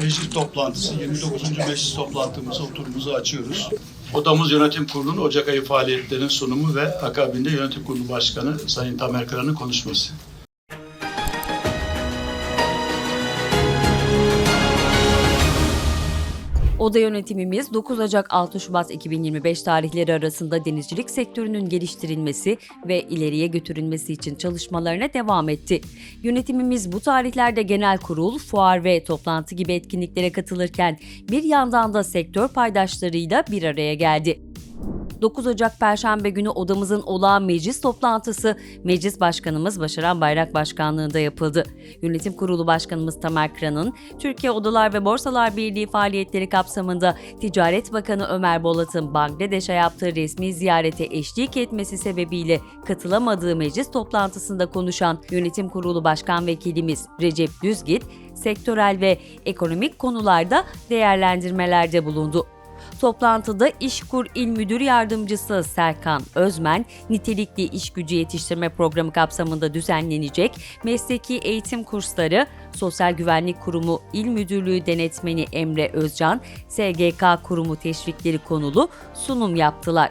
meclis toplantısı 29. meclis toplantımızı oturumuzu açıyoruz. Odamız Yönetim Kurulu'nun Ocak ayı faaliyetlerinin sunumu ve akabinde Yönetim Kurulu Başkanı Sayın Tamer Kıran'ın konuşması. Oda yönetimimiz 9 Ocak 6 Şubat 2025 tarihleri arasında denizcilik sektörünün geliştirilmesi ve ileriye götürülmesi için çalışmalarına devam etti. Yönetimimiz bu tarihlerde genel kurul, fuar ve toplantı gibi etkinliklere katılırken bir yandan da sektör paydaşlarıyla bir araya geldi. 9 Ocak Perşembe günü odamızın olağan meclis toplantısı Meclis Başkanımız Başaran Bayrak Başkanlığında yapıldı. Yönetim Kurulu Başkanımız Tamer Kıran'ın Türkiye Odalar ve Borsalar Birliği faaliyetleri kapsamında Ticaret Bakanı Ömer Bolat'ın Bangladeş'e yaptığı resmi ziyarete eşlik etmesi sebebiyle katılamadığı meclis toplantısında konuşan Yönetim Kurulu Başkan Vekilimiz Recep Düzgit, sektörel ve ekonomik konularda değerlendirmelerde bulundu. Toplantıda İşkur İl Müdür Yardımcısı Serkan Özmen, nitelikli iş gücü yetiştirme programı kapsamında düzenlenecek mesleki eğitim kursları, Sosyal Güvenlik Kurumu İl Müdürlüğü Denetmeni Emre Özcan, SGK Kurumu teşvikleri konulu sunum yaptılar.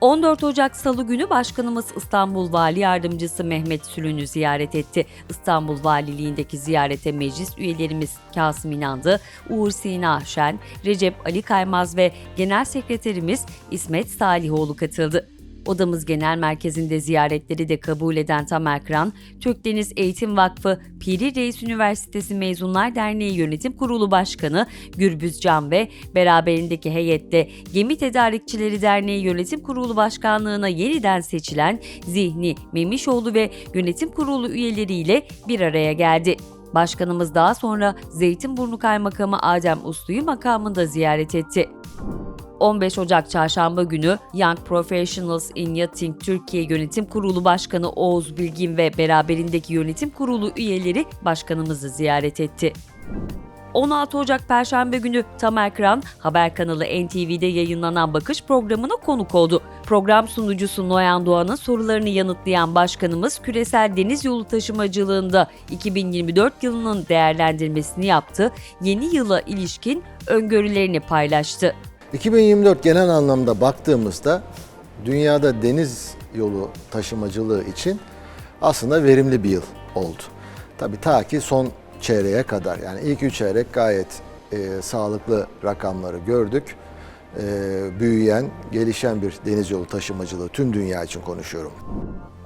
14 Ocak Salı günü Başkanımız İstanbul Vali Yardımcısı Mehmet Sülün'ü ziyaret etti. İstanbul Valiliğindeki ziyarete meclis üyelerimiz Kasım İnandı, Uğur Sina Şen, Recep Ali Kaymaz ve Genel Sekreterimiz İsmet Salihoğlu katıldı. Odamız Genel Merkezi'nde ziyaretleri de kabul eden Tamer Kıran, Türkdeniz Eğitim Vakfı Piri Reis Üniversitesi Mezunlar Derneği Yönetim Kurulu Başkanı Gürbüz Can ve beraberindeki heyette Gemi Tedarikçileri Derneği Yönetim Kurulu Başkanlığına yeniden seçilen Zihni Memişoğlu ve Yönetim Kurulu üyeleriyle bir araya geldi. Başkanımız daha sonra Zeytinburnu Kaymakamı Adem Uslu'yu makamında ziyaret etti. 15 Ocak Çarşamba günü Young Professionals in Yachting Türkiye Yönetim Kurulu Başkanı Oğuz Bilgin ve beraberindeki yönetim kurulu üyeleri başkanımızı ziyaret etti. 16 Ocak Perşembe günü Tamer Kıran, haber kanalı NTV'de yayınlanan Bakış programına konuk oldu. Program sunucusu Noyan Doğan'ın sorularını yanıtlayan başkanımız küresel deniz yolu taşımacılığında 2024 yılının değerlendirmesini yaptı, yeni yıla ilişkin öngörülerini paylaştı. 2024 genel anlamda baktığımızda dünyada deniz yolu taşımacılığı için aslında verimli bir yıl oldu. Tabii ta ki son çeyreğe kadar yani ilk üç çeyrek gayet e, sağlıklı rakamları gördük. E, büyüyen, gelişen bir deniz yolu taşımacılığı tüm dünya için konuşuyorum.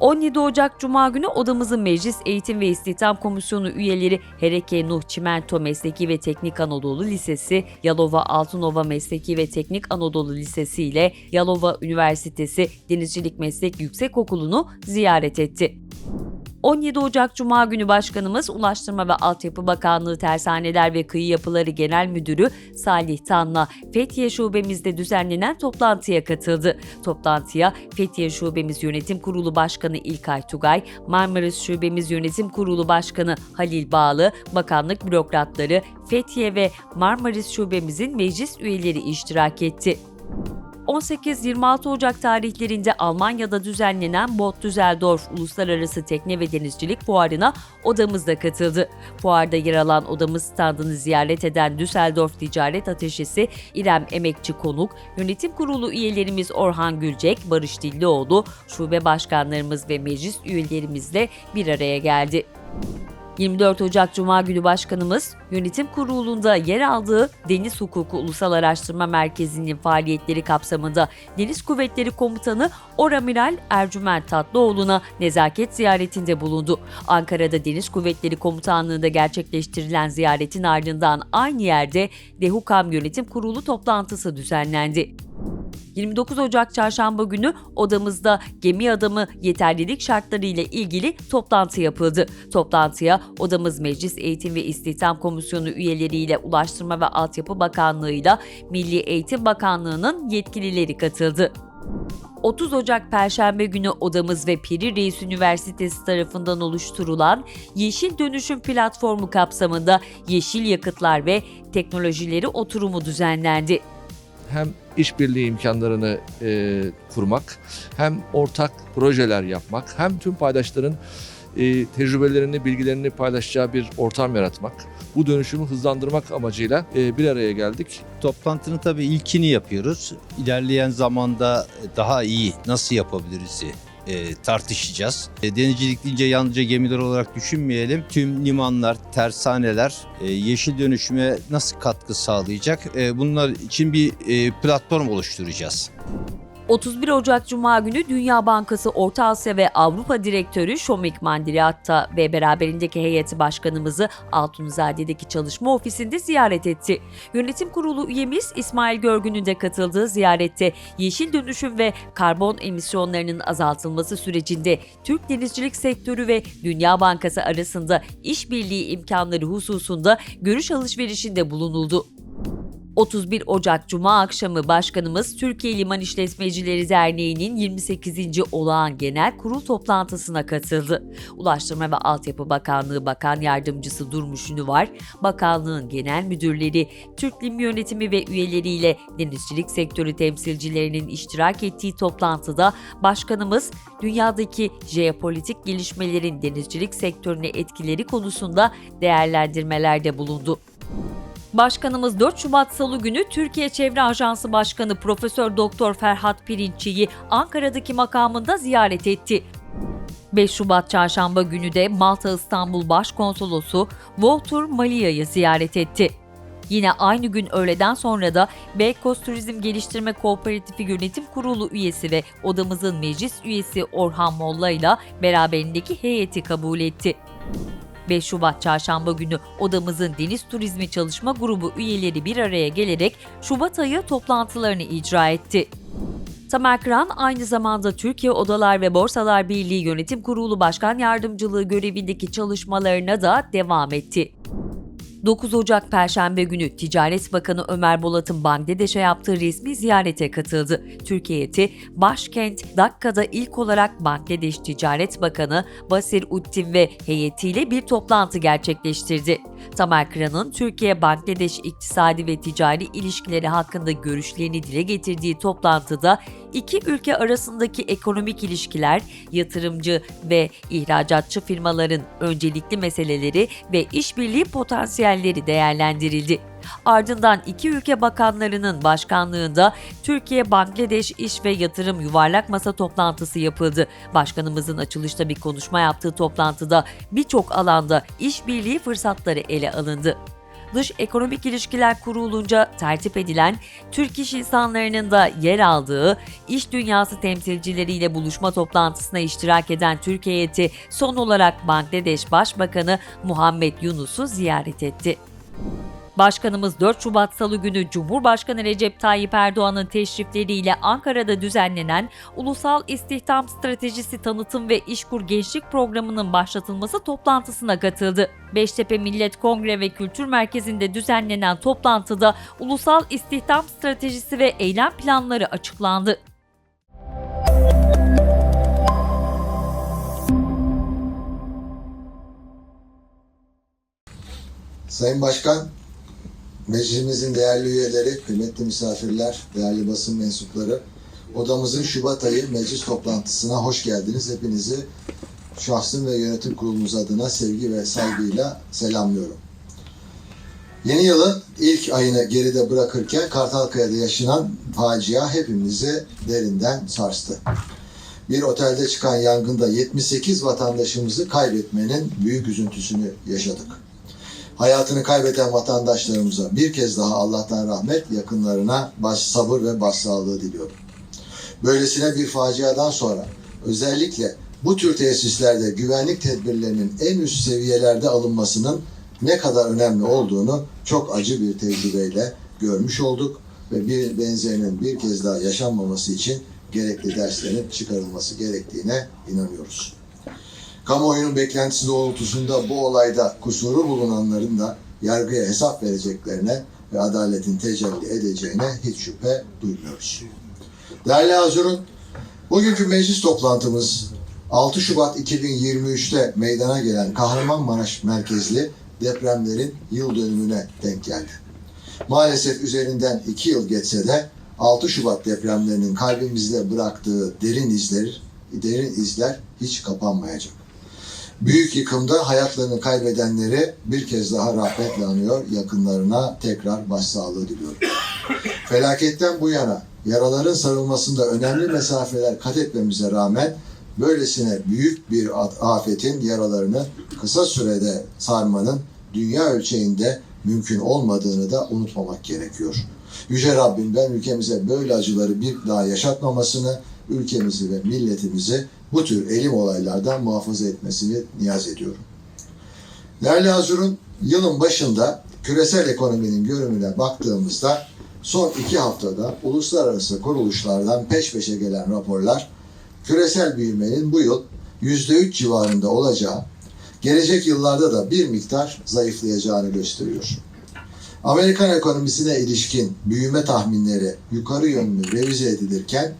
17 Ocak Cuma günü odamızın Meclis Eğitim ve İstihdam Komisyonu üyeleri Hereke Nuh Çimento Mesleki ve Teknik Anadolu Lisesi, Yalova Altınova Mesleki ve Teknik Anadolu Lisesi ile Yalova Üniversitesi Denizcilik Meslek Yüksekokulu'nu ziyaret etti. 17 Ocak Cuma günü Başkanımız Ulaştırma ve Altyapı Bakanlığı Tersaneler ve Kıyı Yapıları Genel Müdürü Salih Tan'la Fethiye Şubemizde düzenlenen toplantıya katıldı. Toplantıya Fethiye Şubemiz Yönetim Kurulu Başkanı İlkay Tugay, Marmaris Şubemiz Yönetim Kurulu Başkanı Halil Bağlı, bakanlık bürokratları, Fethiye ve Marmaris Şubemizin meclis üyeleri iştirak etti. 18-26 Ocak tarihlerinde Almanya'da düzenlenen Boot Düsseldorf Uluslararası Tekne ve Denizcilik Fuarı'na odamızda katıldı. Fuarda yer alan odamız standını ziyaret eden Düsseldorf Ticaret Ateşesi İrem Emekçi Konuk, yönetim kurulu üyelerimiz Orhan Gülcek, Barış Dillioğlu, şube başkanlarımız ve meclis üyelerimizle bir araya geldi. 24 Ocak Cuma günü Başkanımız, yönetim kurulunda yer aldığı Deniz Hukuku Ulusal Araştırma Merkezi'nin faaliyetleri kapsamında Deniz Kuvvetleri Komutanı Oramiral Ercüment Tatlıoğlu'na nezaket ziyaretinde bulundu. Ankara'da Deniz Kuvvetleri Komutanlığı'nda gerçekleştirilen ziyaretin ardından aynı yerde DEHUKAM Yönetim Kurulu toplantısı düzenlendi. 29 Ocak Çarşamba günü odamızda gemi adamı yeterlilik şartları ile ilgili toplantı yapıldı. Toplantıya odamız Meclis Eğitim ve İstihdam Komisyonu üyeleriyle Ulaştırma ve Altyapı Bakanlığı'yla Milli Eğitim Bakanlığı'nın yetkilileri katıldı. 30 Ocak Perşembe günü odamız ve Piri Reis Üniversitesi tarafından oluşturulan Yeşil Dönüşüm Platformu kapsamında yeşil yakıtlar ve teknolojileri oturumu düzenlendi. Hem işbirliği imkanlarını e, kurmak, hem ortak projeler yapmak, hem tüm paydaşların e, tecrübelerini, bilgilerini paylaşacağı bir ortam yaratmak. bu dönüşümü hızlandırmak amacıyla e, bir araya geldik. Toplantının tabii ilkini yapıyoruz. İlerleyen zamanda daha iyi nasıl yapabiliriz e, tartışacağız. E, denizcilik deyince yalnızca gemiler olarak düşünmeyelim. Tüm limanlar, tersaneler e, yeşil dönüşüme nasıl katkı sağlayacak? E, bunlar için bir e, platform oluşturacağız. 31 Ocak Cuma günü Dünya Bankası Orta Asya ve Avrupa Direktörü Şomik Mandiriatta ve beraberindeki heyeti başkanımızı Altunizade'deki çalışma ofisinde ziyaret etti. Yönetim kurulu üyemiz İsmail Görgün'ün de katıldığı ziyarette yeşil dönüşüm ve karbon emisyonlarının azaltılması sürecinde Türk denizcilik sektörü ve Dünya Bankası arasında işbirliği imkanları hususunda görüş alışverişinde bulunuldu. 31 Ocak Cuma akşamı Başkanımız Türkiye Liman İşletmecileri Derneği'nin 28. olağan genel kurul toplantısına katıldı. Ulaştırma ve Altyapı Bakanlığı Bakan Yardımcısı Durmuş Ünüvar, bakanlığın genel müdürleri, Türk Lim Yönetimi ve üyeleriyle denizcilik sektörü temsilcilerinin iştirak ettiği toplantıda Başkanımız dünyadaki jeopolitik gelişmelerin denizcilik sektörüne etkileri konusunda değerlendirmelerde bulundu. Başkanımız 4 Şubat Salı günü Türkiye Çevre Ajansı Başkanı Profesör Doktor Ferhat Pirinççi'yi Ankara'daki makamında ziyaret etti. 5 Şubat Çarşamba günü de Malta İstanbul Başkonsolosu Walter Malia'yı ziyaret etti. Yine aynı gün öğleden sonra da Beykoz Turizm Geliştirme Kooperatifi Yönetim Kurulu üyesi ve odamızın meclis üyesi Orhan Molla ile beraberindeki heyeti kabul etti. 5 Şubat Çarşamba günü odamızın Deniz Turizmi Çalışma Grubu üyeleri bir araya gelerek Şubat ayı toplantılarını icra etti. Tamer Kıran aynı zamanda Türkiye Odalar ve Borsalar Birliği Yönetim Kurulu Başkan Yardımcılığı görevindeki çalışmalarına da devam etti. 9 Ocak Perşembe günü Ticaret Bakanı Ömer Bolat'ın Bangladeş'e yaptığı resmi ziyarete katıldı. Heyeti başkent Dakka'da ilk olarak Bangladeş Ticaret Bakanı Basir Uttin ve heyetiyle bir toplantı gerçekleştirdi. Tamer Kıran'ın Türkiye-Bangladeş iktisadi ve ticari ilişkileri hakkında görüşlerini dile getirdiği toplantıda iki ülke arasındaki ekonomik ilişkiler, yatırımcı ve ihracatçı firmaların öncelikli meseleleri ve işbirliği potansiyelleri değerlendirildi. Ardından iki ülke bakanlarının başkanlığında Türkiye-Bangladeş İş ve Yatırım Yuvarlak Masa toplantısı yapıldı. Başkanımızın açılışta bir konuşma yaptığı toplantıda birçok alanda işbirliği fırsatları ele alındı. Dış Ekonomik İlişkiler Kurulu'nca tertip edilen Türk iş insanlarının da yer aldığı iş dünyası temsilcileriyle buluşma toplantısına iştirak eden Türkiye heyeti son olarak Bangladeş Başbakanı Muhammed Yunus'u ziyaret etti. Başkanımız 4 Şubat Salı günü Cumhurbaşkanı Recep Tayyip Erdoğan'ın teşrifleriyle Ankara'da düzenlenen Ulusal İstihdam Stratejisi Tanıtım ve İşkur Gençlik Programı'nın başlatılması toplantısına katıldı. Beştepe Millet Kongre ve Kültür Merkezi'nde düzenlenen toplantıda Ulusal İstihdam Stratejisi ve eylem planları açıklandı. Sayın Başkan, meclisimizin değerli üyeleri, kıymetli misafirler, değerli basın mensupları, odamızın Şubat ayı meclis toplantısına hoş geldiniz. Hepinizi şahsım ve yönetim kurulumuz adına sevgi ve saygıyla selamlıyorum. Yeni yılın ilk ayını geride bırakırken Kartalkaya'da yaşanan facia hepimizi derinden sarstı. Bir otelde çıkan yangında 78 vatandaşımızı kaybetmenin büyük üzüntüsünü yaşadık. Hayatını kaybeden vatandaşlarımıza bir kez daha Allah'tan rahmet, yakınlarına baş sabır ve başsağlığı diliyorum. Böylesine bir faciadan sonra özellikle bu tür tesislerde güvenlik tedbirlerinin en üst seviyelerde alınmasının ne kadar önemli olduğunu çok acı bir tecrübeyle görmüş olduk ve bir benzerinin bir kez daha yaşanmaması için gerekli derslerin çıkarılması gerektiğine inanıyoruz. Kamuoyunun beklentisi doğrultusunda bu olayda kusuru bulunanların da yargıya hesap vereceklerine ve adaletin tecelli edeceğine hiç şüphe duymuyoruz. Değerli Hazırın, bugünkü meclis toplantımız 6 Şubat 2023'te meydana gelen Kahramanmaraş merkezli depremlerin yıl dönümüne denk geldi. Maalesef üzerinden 2 yıl geçse de 6 Şubat depremlerinin kalbimizde bıraktığı derin izler, derin izler hiç kapanmayacak. Büyük yıkımda hayatlarını kaybedenleri bir kez daha rahmetle anıyor. Yakınlarına tekrar başsağlığı diliyorum. Felaketten bu yana yaraların sarılmasında önemli mesafeler kat etmemize rağmen böylesine büyük bir afetin yaralarını kısa sürede sarmanın dünya ölçeğinde mümkün olmadığını da unutmamak gerekiyor. Yüce Rabbim ben ülkemize böyle acıları bir daha yaşatmamasını, ülkemizi ve milletimizi bu tür elim olaylardan muhafaza etmesini niyaz ediyorum. Değerli Hazur'un yılın başında küresel ekonominin görünümüne baktığımızda son iki haftada uluslararası kuruluşlardan peş peşe gelen raporlar küresel büyümenin bu yıl %3 civarında olacağı, gelecek yıllarda da bir miktar zayıflayacağını gösteriyor. Amerikan ekonomisine ilişkin büyüme tahminleri yukarı yönlü revize edilirken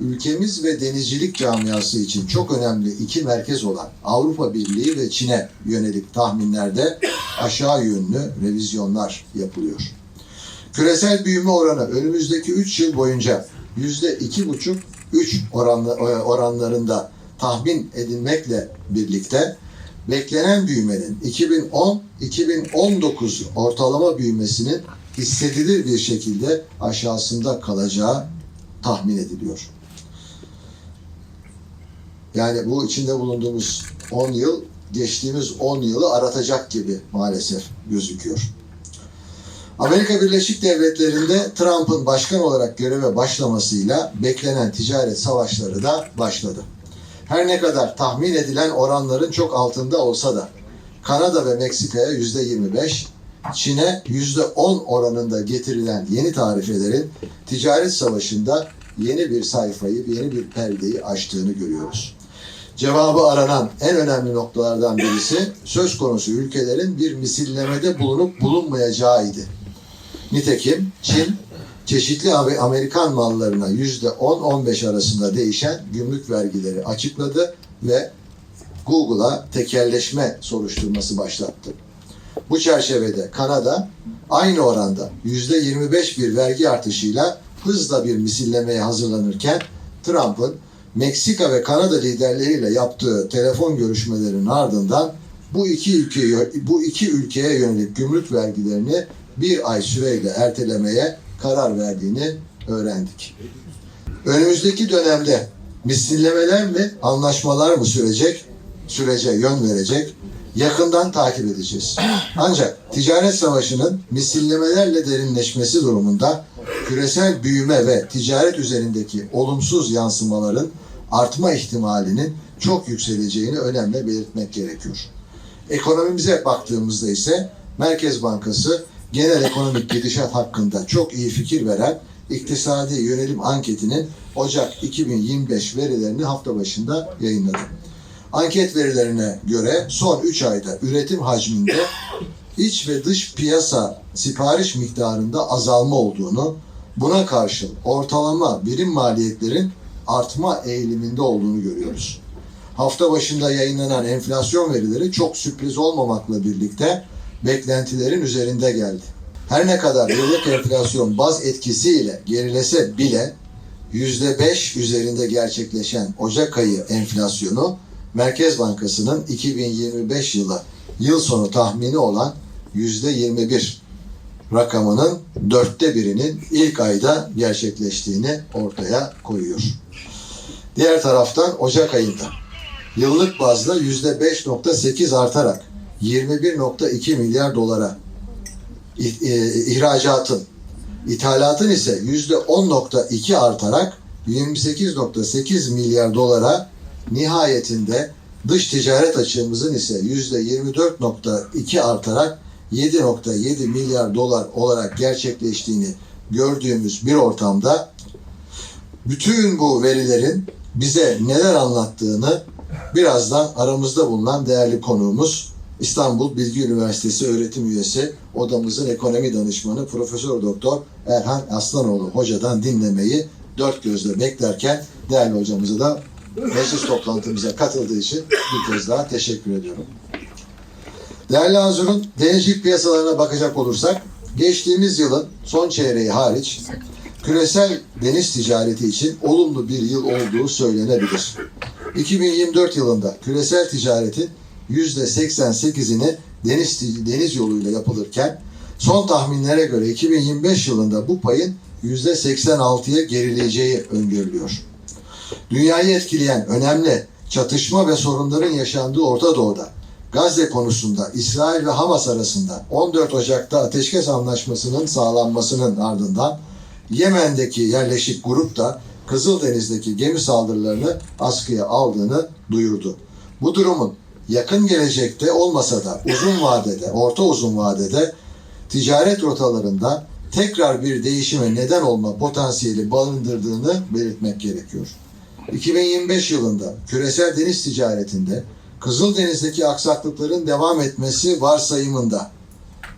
ülkemiz ve denizcilik camiası için çok önemli iki merkez olan Avrupa Birliği ve Çin'e yönelik tahminlerde aşağı yönlü revizyonlar yapılıyor. Küresel büyüme oranı önümüzdeki 3 yıl boyunca %2,5-3 oranlı, oranlarında tahmin edilmekle birlikte beklenen büyümenin 2010-2019 ortalama büyümesinin hissedilir bir şekilde aşağısında kalacağı tahmin ediliyor. Yani bu içinde bulunduğumuz 10 yıl geçtiğimiz 10 yılı aratacak gibi maalesef gözüküyor. Amerika Birleşik Devletleri'nde Trump'ın başkan olarak göreve başlamasıyla beklenen ticaret savaşları da başladı. Her ne kadar tahmin edilen oranların çok altında olsa da Kanada ve Meksika'ya yüzde 25, Çin'e yüzde 10 oranında getirilen yeni tarifelerin ticaret savaşında yeni bir sayfayı, yeni bir perdeyi açtığını görüyoruz. Cevabı aranan en önemli noktalardan birisi söz konusu ülkelerin bir misillemede bulunup bulunmayacağıydı. Nitekim Çin çeşitli Amer- Amerikan mallarına yüzde 10-15 arasında değişen gümrük vergileri açıkladı ve Google'a tekelleşme soruşturması başlattı. Bu çerçevede Kanada aynı oranda yüzde 25 bir vergi artışıyla hızla bir misillemeye hazırlanırken Trump'ın Meksika ve Kanada liderleriyle yaptığı telefon görüşmelerinin ardından bu iki ülke bu iki ülkeye yönelik gümrük vergilerini bir ay süreyle ertelemeye karar verdiğini öğrendik. Önümüzdeki dönemde misillemeler mi, anlaşmalar mı sürecek, sürece yön verecek, yakından takip edeceğiz. Ancak ticaret savaşının misillemelerle derinleşmesi durumunda küresel büyüme ve ticaret üzerindeki olumsuz yansımaların artma ihtimalinin çok yükseleceğini önemli belirtmek gerekiyor. Ekonomimize baktığımızda ise Merkez Bankası genel ekonomik gidişat hakkında çok iyi fikir veren iktisadi yönelim anketinin Ocak 2025 verilerini hafta başında yayınladı. Anket verilerine göre son 3 ayda üretim hacminde iç ve dış piyasa sipariş miktarında azalma olduğunu, buna karşın ortalama birim maliyetlerin artma eğiliminde olduğunu görüyoruz. Hafta başında yayınlanan enflasyon verileri çok sürpriz olmamakla birlikte beklentilerin üzerinde geldi. Her ne kadar yıllık enflasyon baz etkisiyle gerilese bile %5 üzerinde gerçekleşen Ocak ayı enflasyonu Merkez Bankası'nın 2025 yılı yıl sonu tahmini olan %21 rakamının dörtte birinin ilk ayda gerçekleştiğini ortaya koyuyor. Diğer taraftan Ocak ayında yıllık bazda %5.8 artarak 21.2 milyar dolara e, ihracatın, ithalatın ise %10.2 artarak 28.8 milyar dolara nihayetinde dış ticaret açığımızın ise %24.2 artarak 7.7 milyar dolar olarak gerçekleştiğini gördüğümüz bir ortamda bütün bu verilerin bize neler anlattığını birazdan aramızda bulunan değerli konuğumuz İstanbul Bilgi Üniversitesi öğretim üyesi odamızın ekonomi danışmanı Profesör Doktor Erhan Aslanoğlu hocadan dinlemeyi dört gözle beklerken değerli hocamıza da meclis toplantımıza katıldığı için bir kez daha teşekkür ediyorum. Değerli Hazur'un denizcilik piyasalarına bakacak olursak geçtiğimiz yılın son çeyreği hariç küresel deniz ticareti için olumlu bir yıl olduğu söylenebilir. 2024 yılında küresel ticaretin %88'ini deniz, deniz yoluyla yapılırken son tahminlere göre 2025 yılında bu payın %86'ya gerileyeceği öngörülüyor. Dünyayı etkileyen önemli çatışma ve sorunların yaşandığı Orta Doğu'da Gazze konusunda İsrail ve Hamas arasında 14 Ocak'ta ateşkes anlaşmasının sağlanmasının ardından Yemen'deki yerleşik grup da Kızıldeniz'deki gemi saldırılarını askıya aldığını duyurdu. Bu durumun yakın gelecekte olmasa da uzun vadede, orta uzun vadede ticaret rotalarında tekrar bir değişime neden olma potansiyeli barındırdığını belirtmek gerekiyor. 2025 yılında küresel deniz ticaretinde Kızıldeniz'deki aksaklıkların devam etmesi varsayımında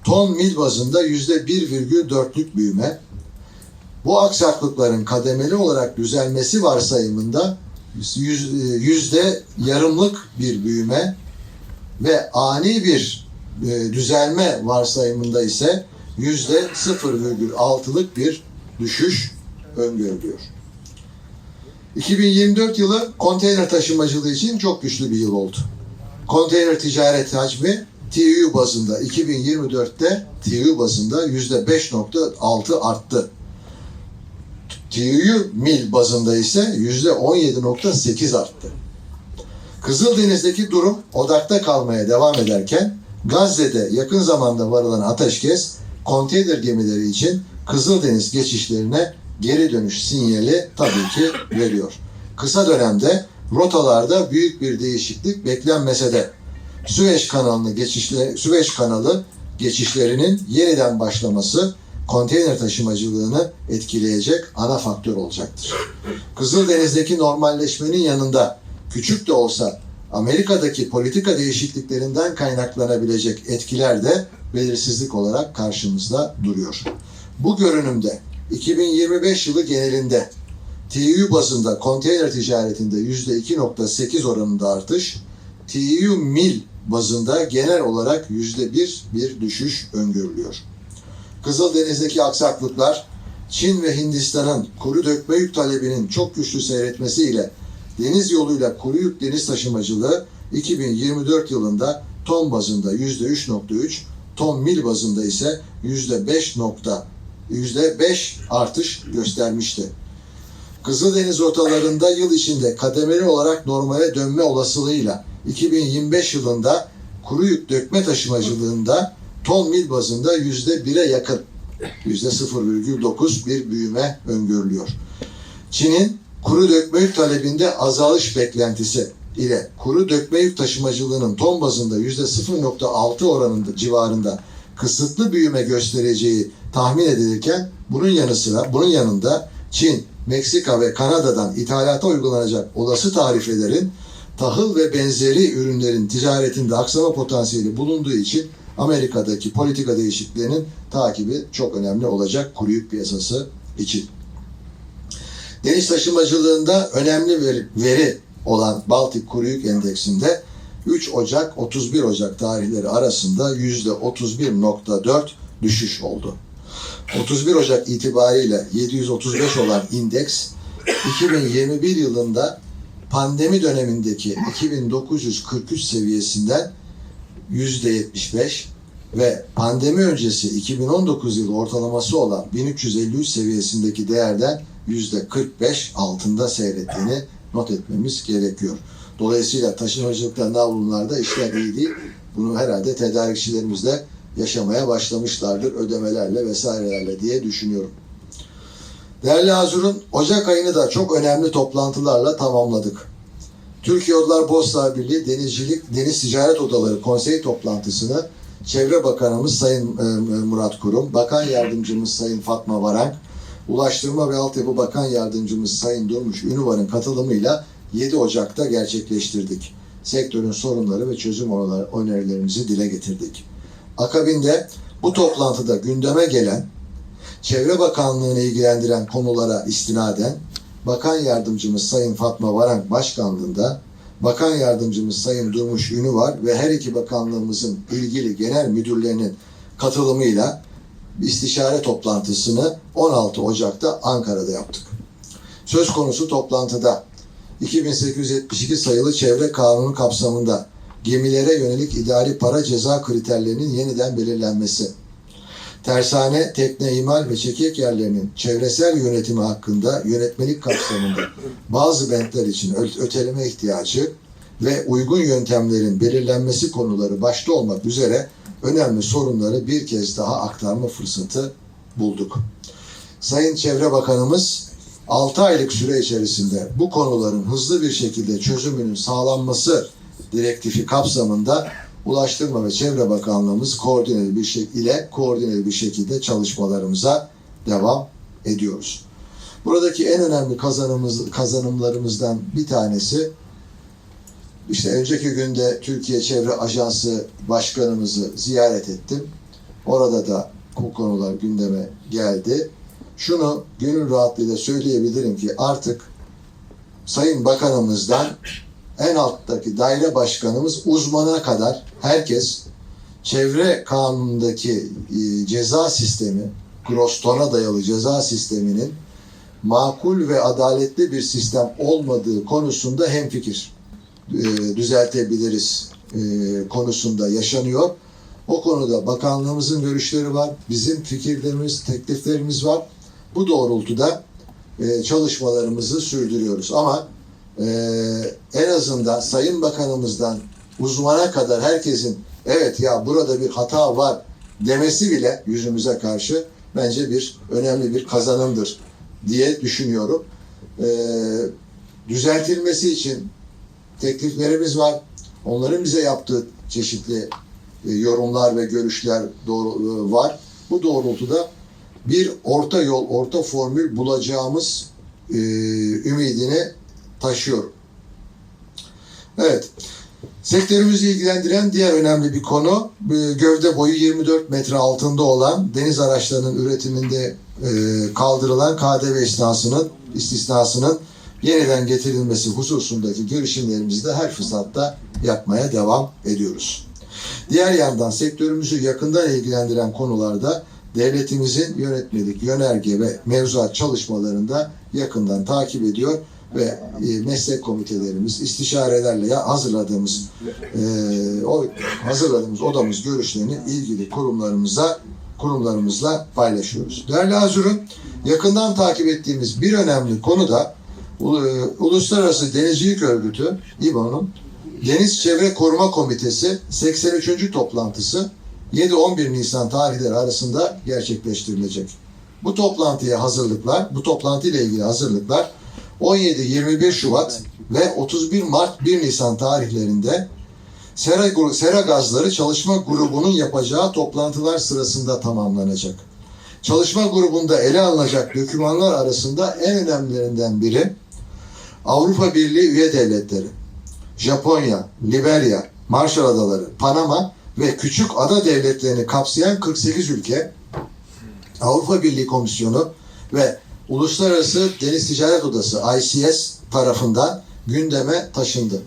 ton mil bazında %1,4'lük büyüme, bu aksaklıkların kademeli olarak düzelmesi varsayımında yüz- yüzde yarımlık bir büyüme ve ani bir e, düzelme varsayımında ise yüzde 0,6'lık bir düşüş öngörülüyor. 2024 yılı konteyner taşımacılığı için çok güçlü bir yıl oldu. Konteyner ticaret hacmi TEU bazında 2024'te TEU bazında %5.6 arttı. TEU mil bazında ise %17.8 arttı. Kızıldeniz'deki durum odakta kalmaya devam ederken Gazze'de yakın zamanda varılan ateşkes konteyner gemileri için Kızıldeniz geçişlerine geri dönüş sinyali tabii ki veriyor. Kısa dönemde rotalarda büyük bir değişiklik beklenmese de Süveyş kanalını geçişle Süveyş kanalı geçişlerinin yeniden başlaması konteyner taşımacılığını etkileyecek ana faktör olacaktır. Kızıldeniz'deki normalleşmenin yanında küçük de olsa Amerika'daki politika değişikliklerinden kaynaklanabilecek etkiler de belirsizlik olarak karşımızda duruyor. Bu görünümde 2025 yılı genelinde TEU bazında konteyner ticaretinde %2.8 oranında artış, TEU mil bazında genel olarak %1 bir düşüş öngörülüyor. Kızıldeniz'deki aksaklıklar, Çin ve Hindistan'ın kuru dökme yük talebinin çok güçlü seyretmesiyle deniz yoluyla kuru yük deniz taşımacılığı 2024 yılında ton bazında %3.3, ton mil bazında ise %5 nokta %5 artış göstermişti. Kızıldeniz rotalarında yıl içinde kademeli olarak normale dönme olasılığıyla 2025 yılında kuru yük dökme taşımacılığında ton mil bazında %1'e yakın %0,9 bir büyüme öngörülüyor. Çin'in kuru dökme yük talebinde azalış beklentisi ile kuru dökme yük taşımacılığının ton bazında %0,6 oranında civarında kısıtlı büyüme göstereceği tahmin edilirken bunun yanı sıra bunun yanında Çin, Meksika ve Kanada'dan ithalata uygulanacak olası tarifelerin tahıl ve benzeri ürünlerin ticaretinde aksama potansiyeli bulunduğu için Amerika'daki politika değişikliklerinin takibi çok önemli olacak kuru piyasası için. Deniz taşımacılığında önemli veri, olan Baltık Kuru Yük Endeksinde 3 Ocak 31 Ocak tarihleri arasında %31.4 düşüş oldu. 31 Ocak itibariyle 735 olan indeks 2021 yılında pandemi dönemindeki 2943 seviyesinden %75 ve pandemi öncesi 2019 yılı ortalaması olan 1353 seviyesindeki değerden %45 altında seyrettiğini not etmemiz gerekiyor. Dolayısıyla taşımacılıkta navlunlarda işler iyi değil. Bunu herhalde tedarikçilerimiz de yaşamaya başlamışlardır ödemelerle vesairelerle diye düşünüyorum. Değerli Hazur'un Ocak ayını da çok önemli toplantılarla tamamladık. Türkiye Odalar Boğazlar Birliği Denizcilik Deniz Ticaret Odaları Konsey toplantısını Çevre Bakanımız Sayın e, Murat Kurum, Bakan Yardımcımız Sayın Fatma Varank, Ulaştırma ve Altyapı Bakan Yardımcımız Sayın Durmuş Ünüvar'ın katılımıyla 7 Ocak'ta gerçekleştirdik. Sektörün sorunları ve çözüm önerilerimizi dile getirdik. Akabinde bu toplantıda gündeme gelen Çevre Bakanlığı'nı ilgilendiren konulara istinaden Bakan Yardımcımız Sayın Fatma Varank Başkanlığında Bakan Yardımcımız Sayın Durmuş Ünüvar ve her iki bakanlığımızın ilgili genel müdürlerinin katılımıyla istişare toplantısını 16 Ocak'ta Ankara'da yaptık. Söz konusu toplantıda 2872 sayılı Çevre Kanunu kapsamında gemilere yönelik idari para ceza kriterlerinin yeniden belirlenmesi, tersane, tekne imal ve çekik yerlerinin çevresel yönetimi hakkında yönetmelik kapsamında bazı bentler için öteleme ihtiyacı ve uygun yöntemlerin belirlenmesi konuları başta olmak üzere önemli sorunları bir kez daha aktarma fırsatı bulduk. Sayın Çevre Bakanımız 6 aylık süre içerisinde bu konuların hızlı bir şekilde çözümünün sağlanması direktifi kapsamında Ulaştırma ve Çevre Bakanlığımız koordineli bir şey ile koordineli bir şekilde çalışmalarımıza devam ediyoruz. Buradaki en önemli kazanımız, kazanımlarımızdan bir tanesi işte önceki günde Türkiye Çevre Ajansı Başkanımızı ziyaret ettim. Orada da bu konular gündeme geldi. Şunu gönül rahatlığıyla söyleyebilirim ki artık Sayın Bakanımızdan en alttaki daire başkanımız uzmana kadar herkes çevre kanunundaki e, ceza sistemi, Groston'a dayalı ceza sisteminin makul ve adaletli bir sistem olmadığı konusunda hemfikir. E, düzeltebiliriz e, konusunda yaşanıyor. O konuda bakanlığımızın görüşleri var, bizim fikirlerimiz, tekliflerimiz var. Bu doğrultuda e, çalışmalarımızı sürdürüyoruz. Ama e, en azından Sayın Bakanımızdan uzmana kadar herkesin evet ya burada bir hata var demesi bile yüzümüze karşı bence bir önemli bir kazanımdır diye düşünüyorum. E, düzeltilmesi için tekliflerimiz var. Onların bize yaptığı çeşitli e, yorumlar ve görüşler doğru, e, var. Bu doğrultuda bir orta yol, orta formül bulacağımız e, ümidini taşıyorum. Evet. Sektörümüzü ilgilendiren diğer önemli bir konu e, gövde boyu 24 metre altında olan deniz araçlarının üretiminde e, kaldırılan KDV istisnasının istisnasının yeniden getirilmesi hususundaki görüşümlerimizi de her fırsatta yapmaya devam ediyoruz. Diğer yandan sektörümüzü yakından ilgilendiren konularda devletimizin yönetmelik, yönerge ve mevzuat çalışmalarında yakından takip ediyor ve e, meslek komitelerimiz, istişarelerle ya hazırladığımız e, o hazırladığımız odamız görüşlerini ilgili kurumlarımıza kurumlarımızla paylaşıyoruz. Değerli Azur'un yakından takip ettiğimiz bir önemli konu da Ulu- Uluslararası Denizcilik Örgütü İBO'nun Deniz Çevre Koruma Komitesi 83. toplantısı 7-11 Nisan tarihleri arasında gerçekleştirilecek. Bu toplantıya hazırlıklar, bu toplantı ile ilgili hazırlıklar 17-21 Şubat ve 31 Mart 1 Nisan tarihlerinde Sera, Sera Gazları Çalışma Grubu'nun yapacağı toplantılar sırasında tamamlanacak. Çalışma grubunda ele alınacak dokümanlar arasında en önemlilerinden biri Avrupa Birliği üye devletleri, Japonya, Liberya, Marshall Adaları, Panama ve küçük ada devletlerini kapsayan 48 ülke, Avrupa Birliği Komisyonu ve Uluslararası Deniz Ticaret Odası ICS tarafından gündeme taşındı.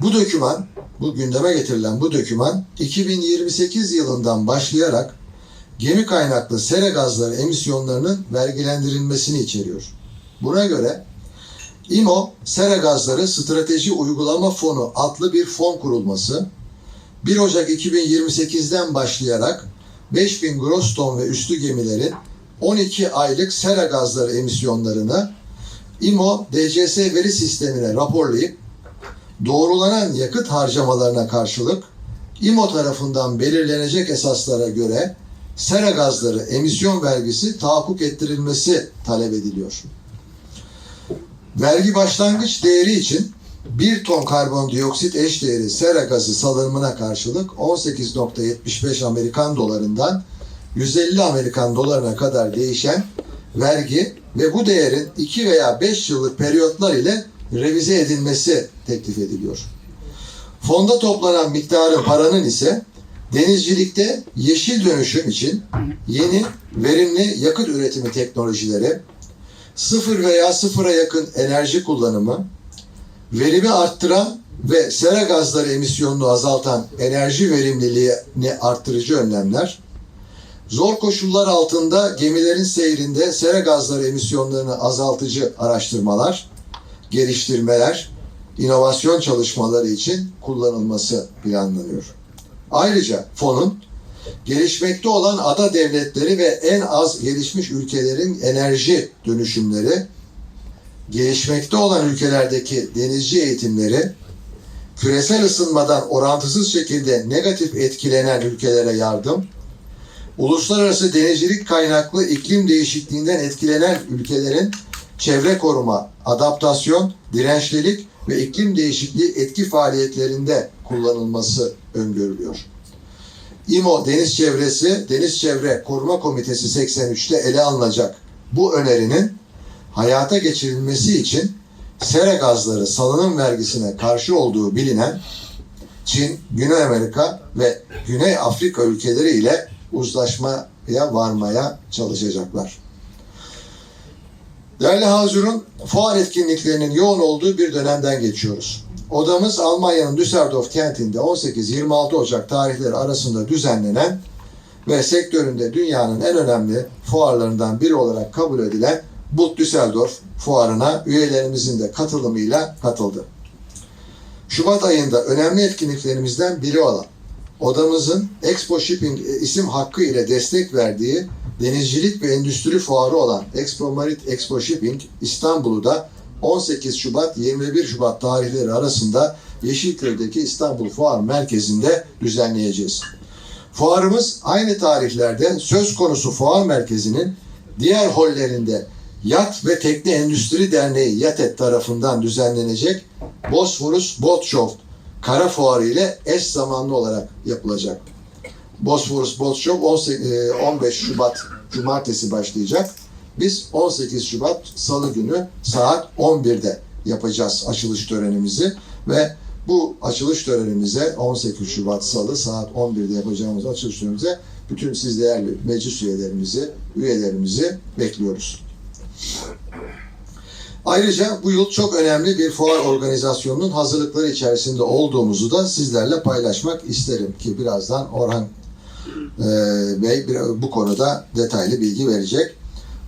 Bu doküman, bu gündeme getirilen bu doküman 2028 yılından başlayarak gemi kaynaklı sera gazları emisyonlarının vergilendirilmesini içeriyor. Buna göre İMO Sera Gazları Strateji Uygulama Fonu adlı bir fon kurulması 1 Ocak 2028'den başlayarak 5000 gross ton ve üstü gemilerin 12 aylık sera gazları emisyonlarını İMO DCS veri sistemine raporlayıp doğrulanan yakıt harcamalarına karşılık İMO tarafından belirlenecek esaslara göre sera gazları emisyon vergisi tahakkuk ettirilmesi talep ediliyor. Vergi başlangıç değeri için 1 ton karbondioksit eş değeri sera gazı salınımına karşılık 18.75 Amerikan dolarından 150 Amerikan dolarına kadar değişen vergi ve bu değerin 2 veya 5 yıllık periyotlar ile revize edilmesi teklif ediliyor. Fonda toplanan miktarın paranın ise denizcilikte yeşil dönüşüm için yeni verimli yakıt üretimi teknolojileri, sıfır veya sıfıra yakın enerji kullanımı, verimi arttıran ve sera gazları emisyonunu azaltan enerji verimliliğini arttırıcı önlemler, zor koşullar altında gemilerin seyrinde sera gazları emisyonlarını azaltıcı araştırmalar, geliştirmeler, inovasyon çalışmaları için kullanılması planlanıyor. Ayrıca fonun gelişmekte olan ada devletleri ve en az gelişmiş ülkelerin enerji dönüşümleri, gelişmekte olan ülkelerdeki denizci eğitimleri, küresel ısınmadan orantısız şekilde negatif etkilenen ülkelere yardım, uluslararası denizcilik kaynaklı iklim değişikliğinden etkilenen ülkelerin çevre koruma, adaptasyon, dirençlilik ve iklim değişikliği etki faaliyetlerinde kullanılması öngörülüyor. İMO Deniz Çevresi, Deniz Çevre Koruma Komitesi 83'te ele alınacak bu önerinin hayata geçirilmesi için sera gazları salınım vergisine karşı olduğu bilinen Çin, Güney Amerika ve Güney Afrika ülkeleri ile uzlaşmaya varmaya çalışacaklar. Değerli Hazır'ın fuar etkinliklerinin yoğun olduğu bir dönemden geçiyoruz. Odamız Almanya'nın Düsseldorf kentinde 18-26 Ocak tarihleri arasında düzenlenen ve sektöründe dünyanın en önemli fuarlarından biri olarak kabul edilen Bud Düsseldorf fuarına üyelerimizin de katılımıyla katıldı. Şubat ayında önemli etkinliklerimizden biri olan odamızın Expo Shipping isim hakkı ile destek verdiği denizcilik ve endüstri fuarı olan Expo Marit Expo Shipping İstanbul'u da 18 Şubat 21 Şubat tarihleri arasında Yeşilköy'deki İstanbul Fuar Merkezi'nde düzenleyeceğiz. Fuarımız aynı tarihlerde söz konusu fuar merkezinin diğer hollerinde Yat ve Tekne Endüstri Derneği YATET tarafından düzenlenecek Bosphorus Boat Show kara fuarı ile eş zamanlı olarak yapılacak. Bosphorus Boat Show 18 e, 15 Şubat Cumartesi başlayacak. Biz 18 Şubat Salı günü saat 11'de yapacağız açılış törenimizi ve bu açılış törenimize 18 Şubat Salı saat 11'de yapacağımız açılış törenimize bütün siz değerli meclis üyelerimizi, üyelerimizi bekliyoruz. Ayrıca bu yıl çok önemli bir fuar organizasyonunun hazırlıkları içerisinde olduğumuzu da sizlerle paylaşmak isterim ki birazdan Orhan e, Bey bu konuda detaylı bilgi verecek.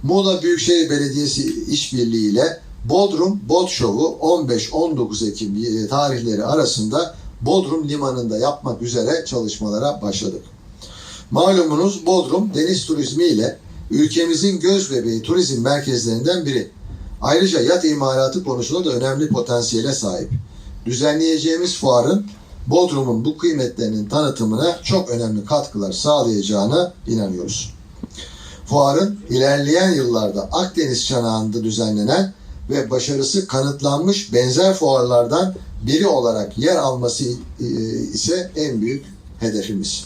Muğla Büyükşehir Belediyesi işbirliğiyle Bodrum Bot Show'u 15-19 Ekim e, tarihleri arasında Bodrum Limanı'nda yapmak üzere çalışmalara başladık. Malumunuz Bodrum deniz turizmi ile ülkemizin göz bebeği turizm merkezlerinden biri. Ayrıca yat imalatı konusunda da önemli potansiyele sahip. Düzenleyeceğimiz fuarın Bodrum'un bu kıymetlerinin tanıtımına çok önemli katkılar sağlayacağına inanıyoruz. Fuarın ilerleyen yıllarda Akdeniz çanağında düzenlenen ve başarısı kanıtlanmış benzer fuarlardan biri olarak yer alması e, ise en büyük hedefimiz.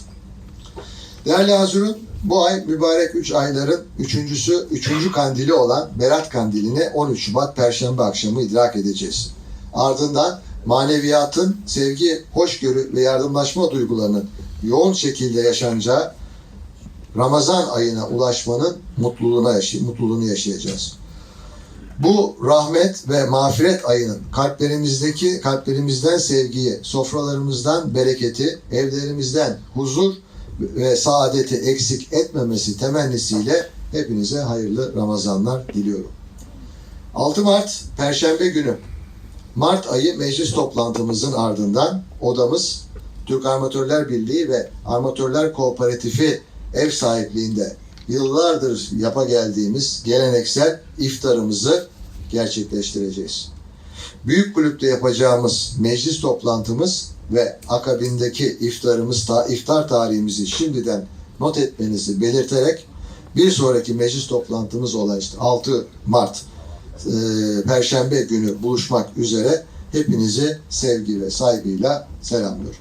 Değerli Hazırın, bu ay mübarek 3 ayların üçüncüsü, üçüncü kandili olan Berat Kandili'ni 13 Şubat Perşembe akşamı idrak edeceğiz. Ardından maneviyatın, sevgi, hoşgörü ve yardımlaşma duygularının yoğun şekilde yaşanacağı Ramazan ayına ulaşmanın mutluluğuna yaşay mutluluğunu yaşayacağız. Bu rahmet ve mağfiret ayının kalplerimizdeki kalplerimizden sevgiyi, sofralarımızdan bereketi, evlerimizden huzur ve saadeti eksik etmemesi temennisiyle hepinize hayırlı Ramazanlar diliyorum. 6 Mart Perşembe günü Mart ayı meclis toplantımızın ardından odamız Türk Armatörler Birliği ve Armatörler Kooperatifi ev sahipliğinde yıllardır yapa geldiğimiz geleneksel iftarımızı gerçekleştireceğiz. Büyük kulüpte yapacağımız meclis toplantımız ve akabindeki iftarımız ta, iftar tarihimizi şimdiden not etmenizi belirterek bir sonraki meclis toplantımız olan işte 6 Mart e, Perşembe günü buluşmak üzere hepinizi sevgi ve saygıyla selamlıyorum.